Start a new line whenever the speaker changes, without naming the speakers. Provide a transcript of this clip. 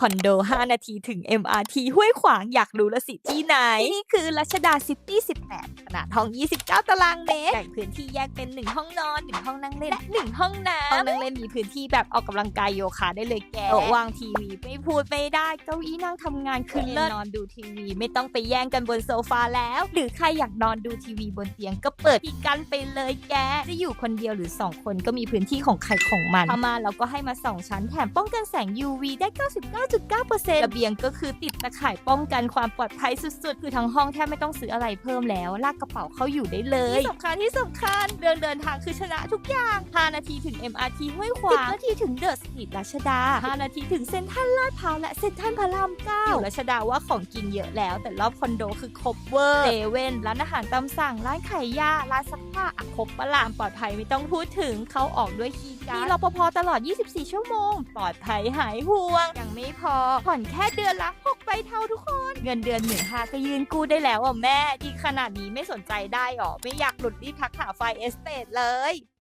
คอนโด 5 นาทีถึง MRT ห้วยขวางอยากรู้ละสิที่ไหนนี่คือรัชดาซิตี้ 18 ขนาดห้อง 29 ตารางเมตรแบ่งพื้นที่แยกเป็น 1 ห้องนอน 1 ห้องนั่งเล่น และ 1 ห้องน้ำห้องนั่งเล่นมีพื้นที่แบบออกกำลังกายโยคะได้เลยแกโต๊ะวางทีวีไม่พูดไม่ได้เก้าอี้นั่งทำงานคือเลิศนอนดูทีวี ไม่ต้องไปแย่งกันบนโซฟาแล้ว หรือใครอยากนอนดูทีวีบนเตียงก็เปิดที่กันไปเลยแก จะอยู่คนเดียวหรือ 2 คนก็มีพื้นที่ของใครของมันพอมาเราก็ให้มา2ชั้นแถมป้องกันแสง UV ได้99.9%ระเบียงก็คือติดตะข่ายป้องกันความปลอดภัยสุดๆ คือทั้งห้องแทบไม่ต้องซื้ออะไรเพิ่มแล้ว ลากกระเป๋าเข้าอยู่ได้เลยที่สำคัญที่สำคัญเดินเดินทางคือชนะทุกอย่าง 5 นาทีถึง MRT ห้วยขวาง10นาทีถึงเดอะสตรีทรัชดา 5 นาทีถึงเซ็นทรัลลาดพร้าวและเซ็นทรัลพระรามเก้าอยู่รัชดาว่าของกินเยอะแล้ว แต่รอบคอนโดคือครบเวอร์เซเว่นร้านอาหารตามสั่งร้านขายยาร้านซักผ้าอะครบปะลามปลอดภัยไม่ต้องพูดถึงเขาออกด้วยคีย์การ์ดมีรปภตลอด 24 ชั่วโมง ปลอดภัยหายห่วงยังไม่พอ ผ่อนแค่เดือนละ6ใบเท่าทุกคน เงินเดือนหนึ่งห้าก็ยืนกู้ได้แล้วอะแม่ ดีขนาดนี้ไม่สนใจได้หรอ ไม่อยากหลุดรีบทักหาไฟเอสเตทเลย